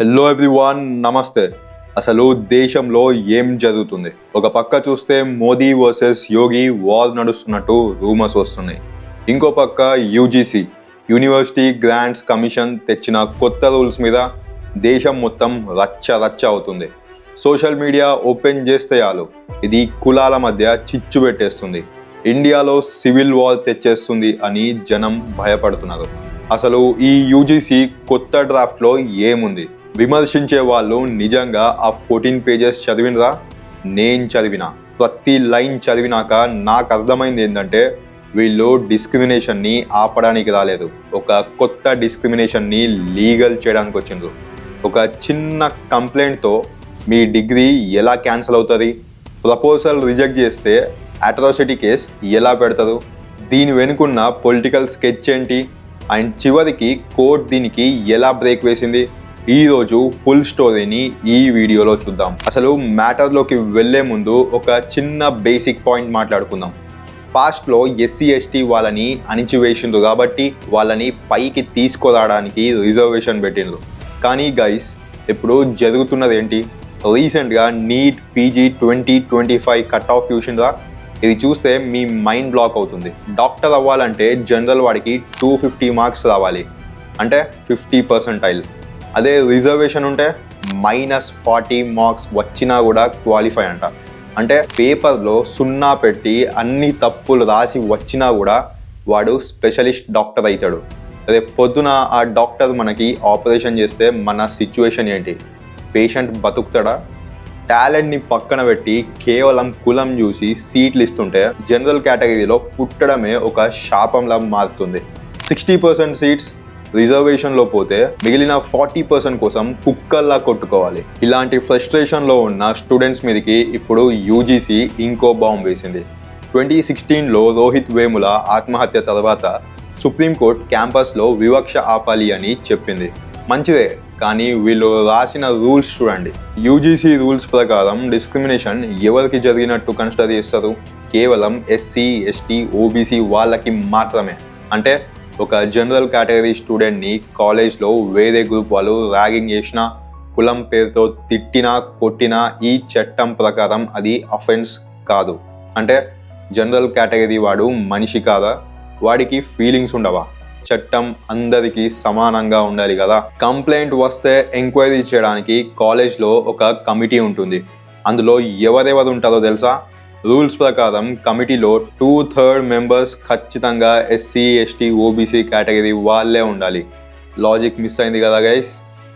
Hello everyone నమస్తే అసలు దేశంలో ఏం జరుగుతుంది? ఒక పక్క చూస్తే మోదీ వర్సెస్ యోగి వార్ నడుస్తున్నట్టు రూమర్స్ వస్తున్నాయి. ఇంకో పక్క యూజీసీ యూనివర్సిటీ గ్రాంట్స్ కమిషన్ తెచ్చిన కొత్త రూల్స్ మీద దేశం మొత్తం రచ్చ రచ్చ అవుతుంది. సోషల్ మీడియా ఓపెన్ చేస్తే చాలు. ఇది కులాల మధ్య చిచ్చు పెట్టేస్తుంది. ఇండియాలో సివిల్ వార్ తెచ్చేస్తుంది అని జనం భయపడుతున్నారు. అసలు ఈ యూజీసీ కొత్త డ్రాఫ్ట్లో ఏముంది? విమర్శించే వాళ్ళు నిజంగా ఆ ఫోర్టీన్ పేజెస్ చదివినరా? నేను చదివిన. ప్రతి లైన్ చదివినాక నాకు అర్థమైంది ఏంటంటే వీళ్ళు డిస్క్రిమినేషన్ని ఆపడానికి రాలేదు. ఒక కొత్త డిస్క్రిమినేషన్ని లీగల్ చేయడానికి వచ్చిండ్రు. ఒక చిన్న కంప్లైంట్తో మీ డిగ్రీ ఎలా క్యాన్సిల్ అవుతుంది? ప్రపోజల్ రిజెక్ట్ చేస్తే అట్రాసిటీ కేస్ ఎలా పెడతారు? దీని వెనుకున్న పొలిటికల్ స్కెచ్ ఏంటి? అండ్ చివరికి కోర్ట్ దీనికి ఎలా బ్రేక్ వేసింది? ఈరోజు ఫుల్ స్టోరీని ఈ వీడియోలో చూద్దాం. అసలు మ్యాటర్లోకి వెళ్ళే ముందు ఒక చిన్న బేసిక్ పాయింట్ మాట్లాడుకుందాం. పాస్ట్లో ఎస్సీ ఎస్టీ వాళ్ళని అణిచివేసిండ్రు కాబట్టి వాళ్ళని పైకి తీసుకురావడానికి రిజర్వేషన్ పెట్టిండ్రు. కానీ గైస్ ఇప్పుడు జరుగుతున్నది ఏంటి రీసెంట్గా NEET PG twenty twenty five cut off చూసిండ్రా? ఇది చూస్తే మీ మైండ్ బ్లాక్ అవుతుంది. డాక్టర్ అవ్వాలంటే జనరల్ వాడికి టూ ఫిఫ్టీ మార్క్స్ రావాలి. అంటే ఫిఫ్టీ పర్సెంటైల్ అదే రిజర్వేషన్ ఉంటే మైనస్ ఫార్టీ మార్క్స్ వచ్చినా కూడా క్వాలిఫై అంట. అంటే పేపర్లో సున్నా పెట్టి అన్ని తప్పులు రాసి వచ్చినా కూడా వాడు స్పెషలిస్ట్ డాక్టర్ అవుతాడు. రేపు పొద్దున ఆ డాక్టర్ మనకి ఆపరేషన్ చేస్తే మన సిచ్యువేషన్ ఏంటి? పేషెంట్ బతుకుతాడా? టాలెంట్ని పక్కన పెట్టి కేవలం కులం చూసి సీట్లు ఇస్తుంటే జనరల్ కేటగిరీలో పుట్టడమే ఒక శాపంలా మారుతుంది. సిక్స్టీ పర్సెంట్ సీట్స్ రిజర్వేషన్లో పోతే మిగిలిన ఫార్టీ పర్సెంట్ కోసం కుక్కల్లా కొట్టుకోవాలి. ఇలాంటి ఫ్రస్ట్రేషన్లో ఉన్న స్టూడెంట్స్ మీదకి ఇప్పుడు యూజీసీ ఇంకో బాంబు వేసింది. ట్వంటీ సిక్స్టీన్లో రోహిత్ వేముల ఆత్మహత్య తర్వాత సుప్రీంకోర్టు క్యాంపస్లో వివక్ష ఆపాలి అని చెప్పింది. మంచిదే కానీ వీళ్ళు రాసిన రూల్స్ చూడండి. యూజీసీ రూల్స్ ప్రకారం డిస్క్రిమినేషన్ ఎవరికి జరిగినట్టు కన్సిడర్ చేస్తారు? కేవలం ఎస్సీ ఎస్టీ ఓబీసీ వాళ్ళకి మాత్రమే. అంటే ఒక జనరల్ కేటగిరీ స్టూడెంట్ని కాలేజ్లో వేరే గ్రూప్ వాళ్ళు ర్యాగింగ్ చేసిన కులం పేరుతో తిట్టినా కొట్టినా ఈ చట్టం ప్రకారం అది అఫెన్స్ కాదు. అంటే జనరల్ కేటగిరీ వాడు మనిషి కాదా? వాడికి ఫీలింగ్స్ ఉండవా? చట్టం అందరికీ సమానంగా ఉండాలి కదా. కంప్లైంట్ వస్తే ఎంక్వైరీ చేయడానికి కాలేజ్లో ఒక కమిటీ ఉంటుంది. అందులో ఎవరెవరు ఉంటారో తెలుసా? రూల్స్ ప్రకారం కమిటీలో టూ థర్డ్ మెంబర్స్ ఖచ్చితంగా ఎస్సీ ఎస్టీ ఓబీసీ కేటగిరీ వాళ్ళే ఉండాలి. లాజిక్ మిస్ అయింది కదా గైస్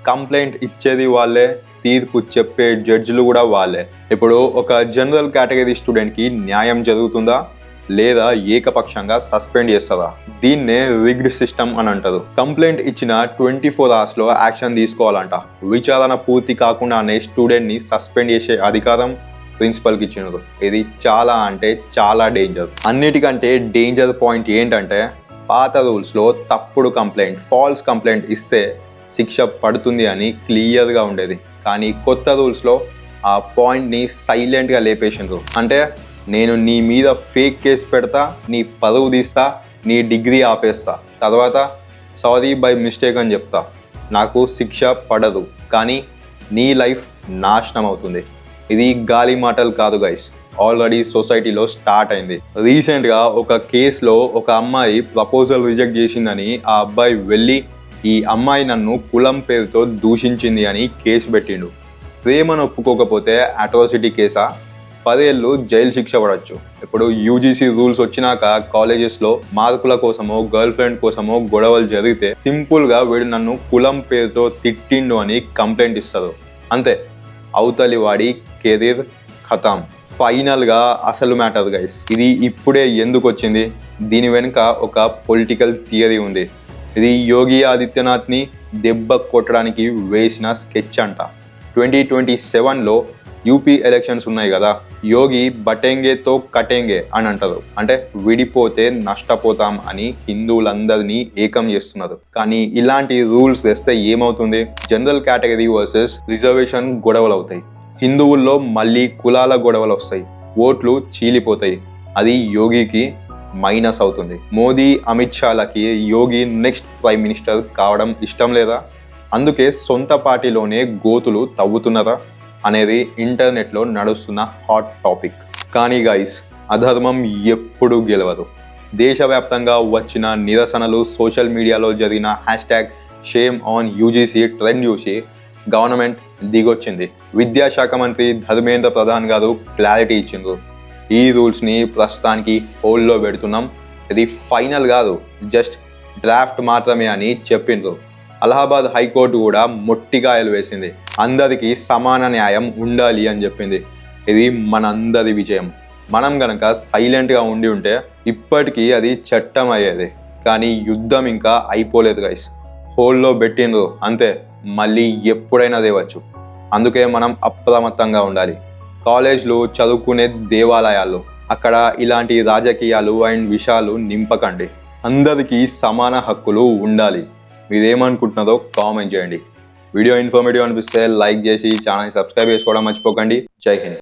కంప్లైంట్ ఇచ్చేది వాళ్ళే తీర్పు చెప్పే జడ్జిలు కూడా వాళ్ళే. ఇప్పుడు ఒక జనరల్ కేటగిరీ స్టూడెంట్కి న్యాయం జరుగుతుందా? లేదా ఏకపక్షంగా సస్పెండ్ చేస్తుందా దీన్నే రిగ్డ్ సిస్టమ్ అని అంటారు. కంప్లైంట్ ఇచ్చిన ట్వంటీ ఫోర్ అవర్స్లో యాక్షన్ తీసుకోవాలంట. విచారణ పూర్తి కాకుండానే స్టూడెంట్ని సస్పెండ్ చేసే అధికారం ప్రిన్సిపల్కి ఇచ్చినారు ఇది చాలా అంటే చాలా డేంజర్. అన్నిటికంటే డేంజర్ పాయింట్ ఏంటంటే పాత రూల్స్లో తప్పుడు కంప్లైంట్ ఫాల్స్ కంప్లైంట్ ఇస్తే శిక్ష పడుతుంది అని క్లియర్గా ఉండేది. కానీ కొత్త రూల్స్లో ఆ పాయింట్ని సైలెంట్గా లేపేసిండ్రు. అంటే నేను నీ మీద ఫేక్ కేసు పెడతా నీ పదవు తీస్తా నీ డిగ్రీ ఆపేస్తా. తర్వాత సారీ బై మిస్టేక్ అని చెప్తా. నాకు శిక్ష పడదు. కానీ నీ లైఫ్ నాశనం అవుతుంది. ఇది గాలి మాటలు కాదు గైస్ ఆల్రెడీ సొసైటీలో స్టార్ట్ అయింది. రీసెంట్గా ఒక కేసులో ఒక అమ్మాయి ప్రపోజల్ రిజెక్ట్ చేసిందని ఆ అబ్బాయి వెళ్ళి ఈ అమ్మాయి నన్ను కులం పేరుతో దూషించింది అని కేసు పెట్టిండు. ప్రేమను ఒప్పుకోకపోతే అట్రాసిటీ కేసా పదేళ్ళు జైలు శిక్ష పడవచ్చు ఇప్పుడు యూజీసీ రూల్స్ వచ్చినాక కాలేజెస్లో మార్కుల కోసమో గర్ల్ ఫ్రెండ్ కోసమో గొడవలు జరిగితే సింపుల్గా వీడు నన్ను కులం పేరుతో తిట్టిండు అని కంప్లైంట్ ఇస్తారు అంతే. అవతలి వాడి కెరీర్ ఖతాం. ఫైనల్గా అసలు మ్యాటర్ గైస్. ఇది ఇప్పుడే ఎందుకు వచ్చింది దీని వెనుక ఒక పొలిటికల్ థియరీ ఉంది. ఇది యోగి ఆదిత్యనాథ్ని దెబ్బ కొట్టడానికి వేసిన స్కెచ్ అంట. ట్వంటీ ట్వంటీ సెవెన్లో యూపీ ఎలక్షన్స్ ఉన్నాయి కదా యోగి బటెంగేతో కటెంగే అని అంటారు. అంటే విడిపోతే నష్టపోతాం అని హిందువులందరినీ ఏకం చేస్తున్నారు. కానీ ఇలాంటి రూల్స్ తెస్తే ఏమవుతుంది? జనరల్ కేటగిరీ వర్సెస్ రిజర్వేషన్ గొడవలు అవుతాయి. హిందువుల్లో మళ్ళీ కులాల గొడవలు వస్తాయి. ఓట్లు చీలిపోతాయి. అది యోగికి మైనస్ అవుతుంది. మోదీ అమిత్ షాలకి యోగి నెక్స్ట్ ప్రైమ్ మినిస్టర్ కావడం ఇష్టం లేదా? అందుకే సొంత పార్టీలోనే గోతులు తవ్వుతున్నదా? అనేది ఇంటర్నెట్లో నడుస్తున్న హాట్ టాపిక్. కానీ గైస్ అధర్మం ఎప్పుడూ గెలవదు. దేశవ్యాప్తంగా వచ్చిన నిరసనలు సోషల్ మీడియాలో జరిగిన hash tag shame on UGC trend చూసి గవర్నమెంట్ దిగొచ్చింది. విద్యాశాఖ మంత్రి ధర్మేంద్ర ప్రధాన్ గారు క్లారిటీ ఇచ్చిండ్రు. ఈ రూల్స్ని ప్రస్తుతానికి హోల్డ్లో పెడుతున్నాం. ఇది ఫైనల్ కాదు జస్ట్ డ్రాఫ్ట్ మాత్రమే అని చెప్పిండ్రు. అలహాబాద్ హైకోర్టు కూడా మొట్టికాయలు వేసింది. అందరికీ సమాన న్యాయం ఉండాలి అని చెప్పింది. ఇది మనందరి విజయం. మనం గనక సైలెంట్గా ఉండి ఉంటే ఇప్పటికీ అది చట్టం అయ్యేది కానీ యుద్ధం ఇంకా అయిపోలేదు గైస్ హోల్లో పెట్టిండ్రు అంతే. మళ్ళీ ఎప్పుడైనా తేవచ్చు. అందుకే మనం అప్రమత్తంగా ఉండాలి. కాలేజ్లో చదువుకునే దేవాలయాలు అక్కడ ఇలాంటి రాజకీయాలు అండ్ విషయాలు నింపకండి. అందరికీ సమాన హక్కులు ఉండాలి. మీరేమనుకుంటున్నదో కామెంట్ చేయండి. వీడియో ఇన్ఫర్మేటివ్ అనిపిస్తే లైక్ చేసి ఛానల్ సబ్స్క్రైబ్ చేసుకోవడం మర్చిపోకండి. జై హింద్.